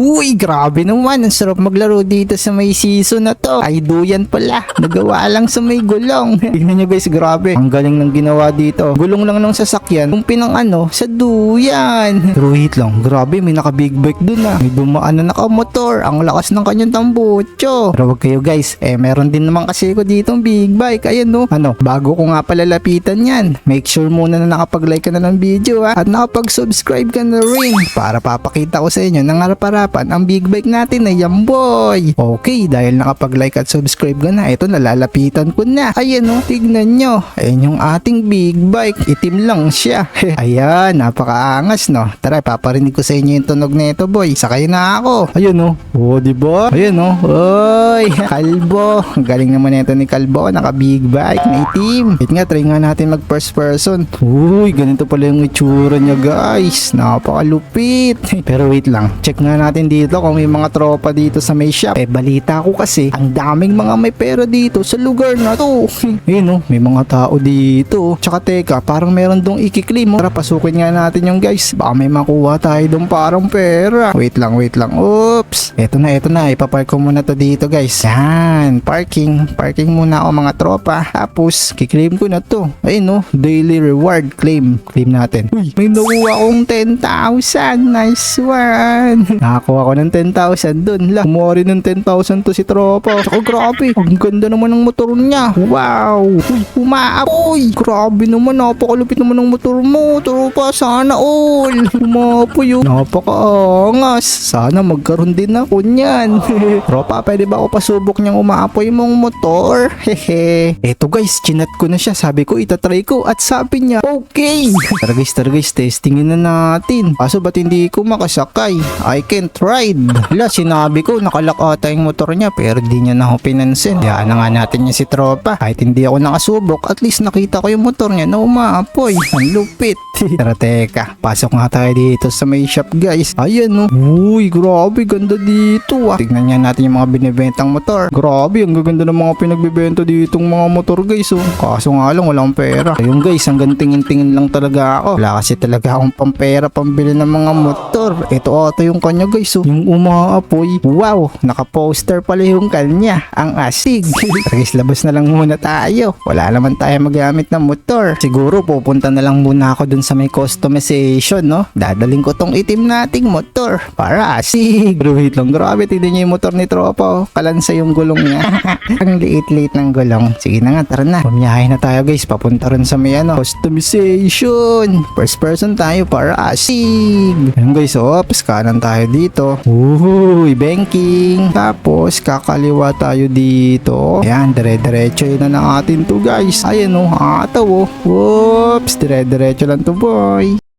Uy, grabe naman. Ang sarap maglaro dito sa may season na to. Ay, duyan pala. Nagawa lang sa may gulong. Tingnan nyo guys, grabe. Ang galing ng ginawa dito. Gulong lang ng sasakyan. Kung pinang ano, sa duyan. Pero wait lang, grabe. May naka big bike dun ah. May dumaan na nakamotor. Ang lakas ng kanyang tambucho. Pero wag kayo guys. Eh, meron din naman kasi ko dito big bike. Ayan no. Ano, bago ko nga pala lapitan yan. Make sure muna na nakapag-like ka na ng video ha. At nakapag-subscribe ka na rin. Para papakita ko sa inyo ng harap-harapan ang big bike natin na yan boy. Okay, dahil nakapag-like at subscribe ka na, ito nalalapitan ko na. Ayan o, tignan nyo. Ayan yung ating big bike. Itim lang siya. Ayan, napakaangas no. Tara, paparinig ko sa inyo yung tunog nito boy. Sakay na ako. Ayan o. Oh, di ba? Ayan o. Oy, kalbo. Galing naman ito ni Kalbo. Naka big bike na itim. Wait nga, try nga natin mag first person. Uy, ganito pala yung itsura niya guys. Napakalupit. Pero wait lang, check nga natin dito kung may mga tropa dito sa may shop. Eh, balita ko kasi, ang daming mga may pera dito sa lugar na to. Ayun oh, may mga tao dito. Tsaka teka, parang meron dong ikiklaim. oh. Tara, pasukin nga natin yung guys. Baka may makuha tayo dong parang pera. Wait lang, wait lang. Oops. Eto na, eto na. Ipapark ko muna to dito guys. Yan, parking. Parking muna ako mga tropa. Tapos, kiklaim ko na to. Ayun oh, daily reward claim. Claim natin. Uy, may nakuha akong 10,000. Nice one. Nakakuha ko ng 10,000 dun. La, kumuha rin ng 10,000 to si tropa. Saka grabe, ang ganda naman ng motor niya. Wow. Uy, umaapoy. Grabe naman, napakalupit naman ng motor mo. Tropa, sana all. Umapoy yun. Napakaangas. Sana magkaroon din ako niyan. tropa, pwede ba ako pasubok niyang umaapoy mong motor? Hehe. Eto guys, chinat ko na siya. Sabi ko, itatry ko. At sabi niya, okay. Tara guys, tara guys, testingin na natin. Kaso ba't hindi ko makasakay? I can't ride. Wala, sinabi ko, nakalak ata yung motor niya pero di niya na ako pinansin. Kaya na nga natin niya si tropa. Kahit hindi ako nakasubok, at least nakita ko yung motor niya na umaapoy. Ang lupit. Tara teka, pasok nga tayo dito sa may shop guys. Ayan no. Uy, grabe, ganda dito ah. Tignan nga natin yung mga binibentang motor. Grabe, ang gaganda ng mga pinagbibenta ditong mga motor guys oh. Kaso nga lang, walang pera. Ayun guys, hanggang tingin-tingin lang talaga ako. Wala kasi talaga akong pampera pambili ng mga motor. Ito ata yung kanya guys oh. Yung umaapoy. Wow, naka-poster pala yung kanya. Ang asig. guys, labas na lang muna tayo. Wala naman tayo magamit ng motor. Siguro pupunta na lang muna ako dun sa may customization, no? Dadaling ko tong itim nating motor para asig. Pero wait lang, grabe. Tignan niyo yung motor ni Tropa. oh. Kalansa yung gulong niya. Ang liit-liit ng gulong. Sige na nga, tara na. Bumiyahe na tayo guys. Papunta rin sa may ano, customization. First person tayo para asig. Ayun guys, oops, kanan tayo dito. Uy, banking. Tapos, kakaliwa tayo dito. Ayan, dire-diretso yun na ng atin to guys. Ayan o, ataw o. Whoops, dire-diretso lang to boy.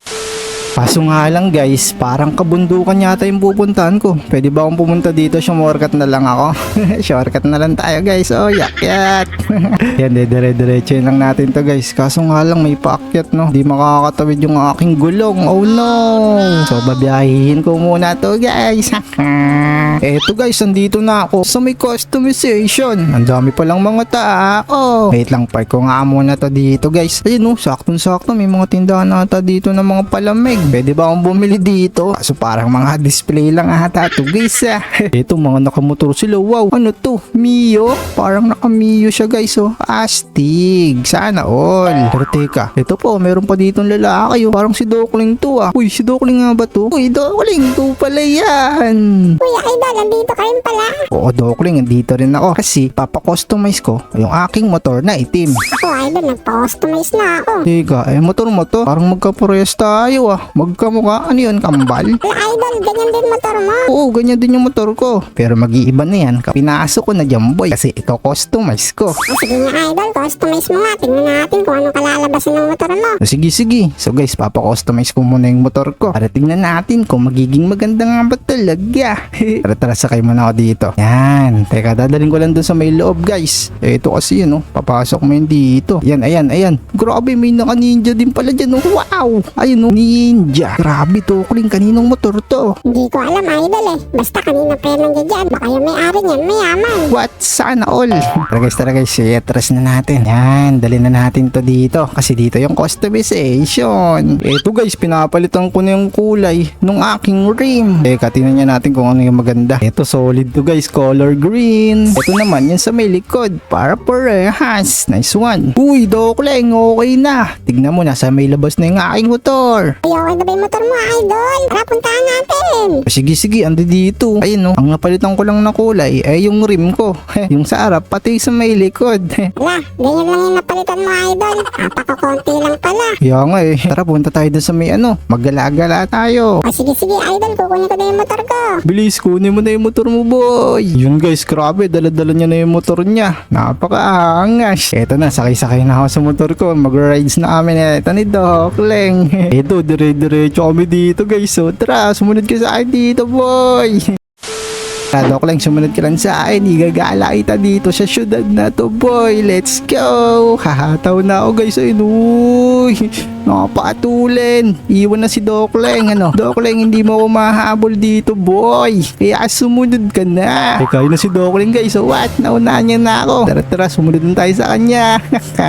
Kaso nga lang guys, parang kabundukan yata yung pupuntahan ko. Pwede ba akong pumunta dito? Shortcut na lang ako. Shortcut na lang tayo guys. Oh, yak yak. Yan, dire-diretso lang natin to guys. Kaso nga lang may paakyat no. Di makakatawid yung aking gulong. Oh no. So babiyahihin ko muna to guys. Eto guys, andito na ako sa may customization. Ang dami palang mga tao. Wait lang, park ko nga muna to dito guys. Ayun no, saktong-sakto may mga tindahan ata dito ng mga palamig. Pwede ba akong bumili dito? Kaso parang mga display lang ata to guys ah. Ito mga nakamotor sila. Wow, ano to? Mio? Parang naka-Mio siya guys oh. Astig. Sana all. Pero teka, ito po, meron pa ditong lalaki oh. Parang si Dokling to ah. Uy, si Dokling nga ba to? Uy, Dokling to pala yan. Kuya Idol, andito ka rin pala. Oo, Dokling, dito rin ako kasi papakustomize ko yung aking motor na itim. Ako, Idol, nagpa-customize na ako. Teka, eh motor mo to? Parang magkaparehas tayo ah. Magkamukha, ano yun, kambal? Idol, ganyan din motor mo. Oo, ganyan din yung motor ko. Pero mag-iiba na yan. Pinasok ko na dyan boy kasi ito customize ko. O sige nga Idol, customize mo nga. Tingnan natin kung anong kalalabasan ng motor mo. So, sige, sige. So guys, papakustomize ko muna yung motor ko. Para tingnan natin kung magiging maganda nga ba talaga. tara, tara, sakay muna ako dito. Yan. Teka, dadaling ko lang dun sa may loob, guys. Eh, ito kasi yun, oh. Papasok mo yun dito. Yan, ayan, ayan. Grabe, may naka-ninja din pala dyan, oh. Wow! Ayun, oh. Ninja. Ninja. Grabe, Dokling. Kaninong motor to? Hindi ko alam, idol eh. Basta kanina pa yan nandiyan. Baka yung may-ari niyan, mayaman. What? Sana all? Tara guys, tara guys. Iatras na natin. Yan, dali na natin to dito. Kasi dito yung customization. Eto guys, pinapalitan ko na yung kulay nung aking rim. Teka, tingnan niya natin kung ano yung maganda. Eto, solid to guys. Color green. Eto naman, yan sa may likod. Para parehas. Nice one. Uy, Dokleng, okay na. Tignan mo, nasa may labas na yung aking motor. Ay, okay na ba yung motor mo, idol? Tara, puntahan natin. Sige, sige, ando dito. Ayun no, ang napalitan ko lang na kulay ay yung rim ko. yung sa harap, pati sa may likod. Wala, ganyan lang yung napalitan mo, idol. Napakakonti lang pala. Kaya nga eh. Tara, punta tayo doon sa may ano. Maggala-gala tayo. O sige, sige, idol. Kukunin ko na yung motor ko. Bilis, kunin mo na yung motor mo, boy. Yun guys, grabe. Dala-dala niya na yung motor niya. Napakaangas. Eto na, sakay-sakay na ako sa motor ko. Mag-rides na kami na ito ni Doc Leng. Eto, dire-diretso kami dito guys. So tara, sumunod ka sa akin dito, boy. Tara, Doc Leng, sumunod ka lang sa akin. Igagala kita dito sa syudad na to, boy. Let's go. Hahataw na ako guys. Ayun, uy. Nakapatulin. Iwan na si Doc Leng. Ano? Doc Leng, hindi mo ako mahabol dito, boy. Kaya sumunod ka na. Teka, yun na si Doc Leng, guys. So what? Naunahan niya na ako. Tara, tara. Sumunod na tayo sa kanya.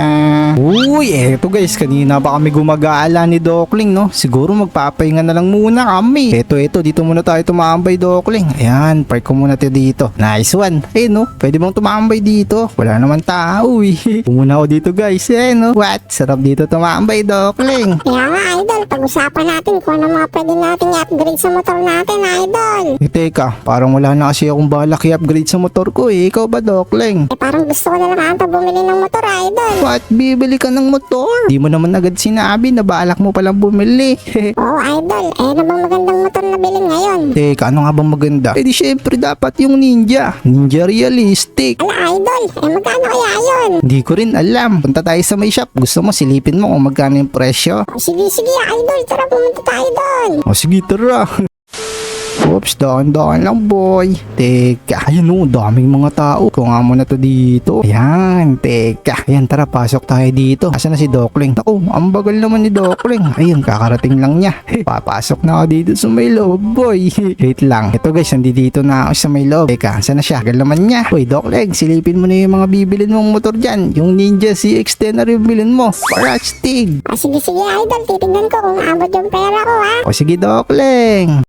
Uy, eto guys. Kanina pa kami gumagala ni Doc Leng, no? Siguro magpapahinga na lang muna kami. Eto, eto. Dito muna tayo tumambay, Doc Leng. Ayan, park ko muna tayo dito. Nice one. Ayun, no? Pwede bang tumambay dito? Wala naman tao, eh. Pumuna ako dito, guys. Eh, no? What? Sarap dito tumambay, Doc Leng. Kaya nga, idol. Pag-usapan natin kung ano mga pwede natin i-upgrade sa motor natin, idol. Eh, teka, parang wala na kasi akong balak i-upgrade sa motor ko eh. Ikaw ba, Dokling? Eh, parang gusto ko na lang ata bumili ng motor, idol. What? Bibili ka ng motor? Di mo naman agad sinabi na balak mo palang bumili. Oo, idol. Eh, ano bang magandang motor na bilhin ngayon? teka, ano nga bang maganda? Eh di syempre dapat yung Ninja. Ninja Realistic. Ala, idol. Eh, magkano kaya yun? Hindi ko rin alam. Punta tayo sa may shop. Gusto mo silipin mo kung magkano yung presyo? O, sige, sige, idol. Tara, pumunta tayo doon. O sige, tara. Oops, daan-daan lang boy. Teka, ayun o, daming mga tao. Kung nga muna to dito. Ayan, teka. Ayan, tara, pasok tayo dito. Asa na si Dokling? Ako, ang bagal naman ni Dokling. Ayun, kakarating lang niya. Papasok na ako dito sa may loob, boy. Wait lang. Ito guys, nandito na ako sa may loob. Teka, asa na siya? Bagal naman niya. Uy, Dokling, silipin mo na yung mga bibilin mong motor dyan. Yung Ninja CX-10 na rin bilin mo. Para Stig. O, sige, sige, idol. Titignan ko kung abot yung pera ko, ha? O sige, Dokling.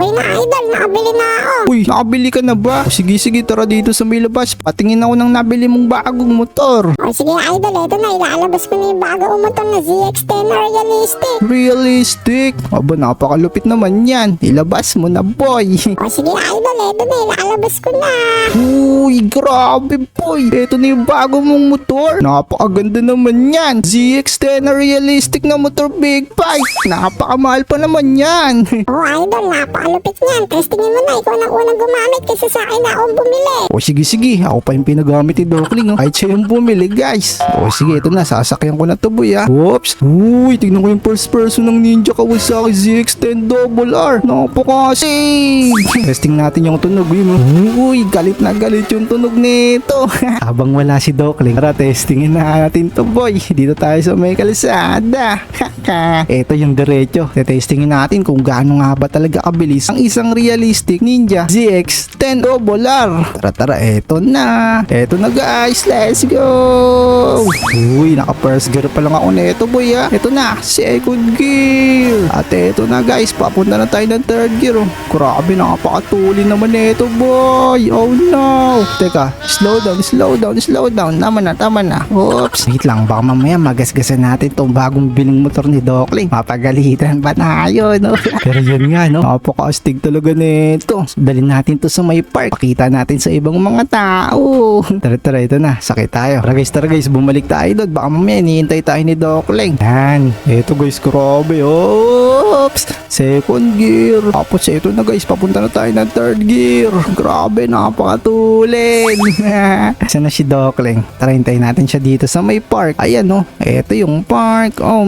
Okay na, idol. Nakabili na ako. Uy, nakabili ka na ba? O, sige, sige, tara dito sa may labas. Patingin ako ng nabili mong bagong motor. O, sige, idol. Ito na. Ilalabas ko na yung bagong motor na ZX-10 na realistic. Realistic. Aba, napakalupit naman yan. Ilabas mo na, boy. O, sige, idol. Ito na. Ilalabas ko na. Uy, grabe, boy. Ito na yung bago mong motor. Napakaganda naman yan. ZX-10 na realistic na motor big bike. Napakamahal pa naman yan. Oo, idol. Napakalupit niyan. Testingin mo na. Ikaw na unang gumamit kasi sa akin na akong bumili. O sige sige, ako pa yung pinagamit ni Dokling. Oh. Kahit siya yung bumili guys. O sige, ito na, sasakyan ko na to boy ah. Oops. Uy, tignan ko yung first person ng Ninja Kawasaki ZX-10 Double R. Napakasig. Testing natin yung tunog. Yun. Uy, galit na galit yung tunog nito. Habang wala si Dokling, tara testingin na natin to boy. Dito tayo sa may kalisada. ito yung diretso. Testingin natin kung gaano nga ba talaga kabilis ang isang realistic Ninja ZX-10 Double R. Tara tara, eto na. Eto na guys, let's go. Uy, naka first gear pa lang ako neto boy ah. Eto na, second gear. At eto na guys, papunta na tayo ng third gear. Oh. Grabe, nakapakatuli naman neto boy. Oh no. Teka, slow down, slow down, slow down. Tama na, tama na. Oops. Wait lang, baka mamaya magasgasan natin tong bagong biling motor ni Dokling. Mapagalitan ba tayo, no? Pero yun nga, no? Napaka-astig talaga nito. Dalhin natin to sa may park. Pakita natin sa ibang mga tao. Tara, tara, ito na. Sakit tayo. Tara guys, tara guys, bumalik tayo doon. Baka mamaya nihintay tayo ni Dokling. Yan. Ito guys, grabe. Oops. Second gear. Tapos ito na guys, papunta na tayo ng third gear. Grabe, napakatulin. Saan na si Dokling? Tara, hintayin natin siya dito sa may park. Ayan, no. Ito yung park. Oh,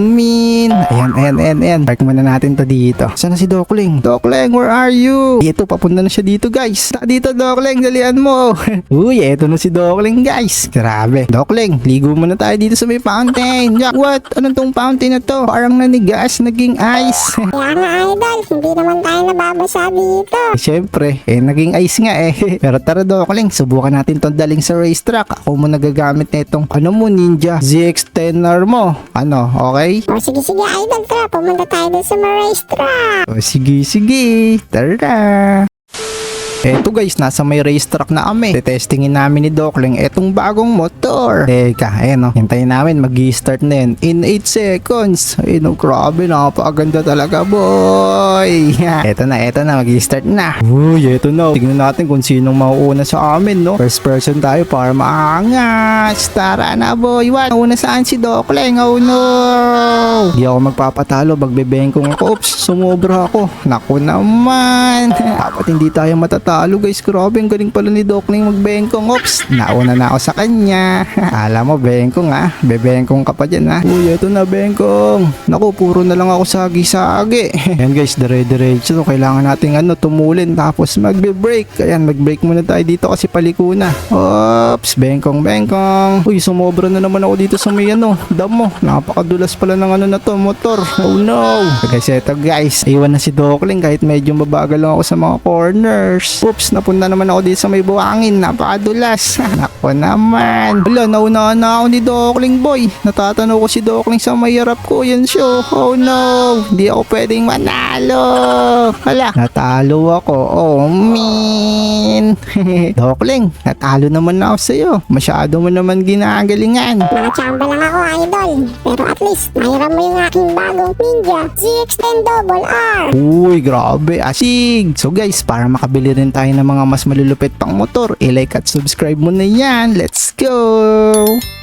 Ayan, ayan, ayan, ayan. Park muna natin to dito. Saan na si Dokling? Dokling, where are you? Ito, papunta na siya dito guys. Ta dito Dokling, dalian mo. Uy, eto na si Dokling guys. Grabe. Dokling, ligo muna tayo dito sa may fountain. Jack, what? Anong tong fountain na to? Parang nanigas, naging ice. Kaya nga idol, hindi naman tayo nababasa dito. Eh, Siyempre, eh, naging ice nga eh. Pero tara Dokling, subukan natin tong daling sa racetrack. Ako mo nagagamit na itong, ano mo, Ninja ZX-10R mo. Ano, okay? O sige sige idol, tara, pumunta tayo dun sa Marais Track. O sige, sige. Tara. Eto guys, nasa may racetrack na kami. Tetestingin namin ni Dokling etong bagong motor. Teka, ayan o. Hintayin namin, mag start na yun. In 8 seconds. Ayun o, grabe, napakaganda talaga, boy. eto na, eto na, mag start na. Uy, eto na. Tignan natin kung sinong mauuna sa amin, no? First person tayo para maangas. Tara na, boy. What? Nauna saan si Dokling? Oh no. Di ako magpapatalo, magbebengkong ako. Oops, sumobra ako. Naku naman. Dapat hindi tayo matatalo guys. Grabe, ang galing pala ni Dokling magbengkong. Oops, nauna na ako sa kanya. Alam mo, bengkong ah. Bebengkong ka pa dyan ah. Uy, eto na bengkong. Naku, puro na lang ako sagi-sagi. Yan guys, dire-diretso. Kailangan nating ano, tumulin tapos magbe-break. Ayan, mag-break muna tayo dito kasi paliko na. Oops, bengkong, bengkong. Uy, sumobra na naman ako dito sa may ano, damo. Napakadulas pala ng ano na to, motor. Oh no. Guys, eto guys. Iwan na si Dokling kahit medyo mabagal lang ako sa mga corners. Oops, napunta naman ako dito sa may buhangin. Napakadulas. Nako naman. Wala, nauna na ako ni Dokling boy. Natatanaw ko si Dokling sa may harap ko. Yan siya. Oh no. Hindi ako pwedeng manalo. Hala, natalo ako. Oh man. Dokling, natalo naman ako sa'yo. Masyado mo naman ginagalingan. Nakachamba lang ako idol, pero at least, nahiram mo yung aking bagong Ninja ZX-10 Double R. Uy, grabe, asig. So guys, para makabili rin tayo ng mga mas malulupit pang motor, i-like at subscribe mo na yan. Let's go!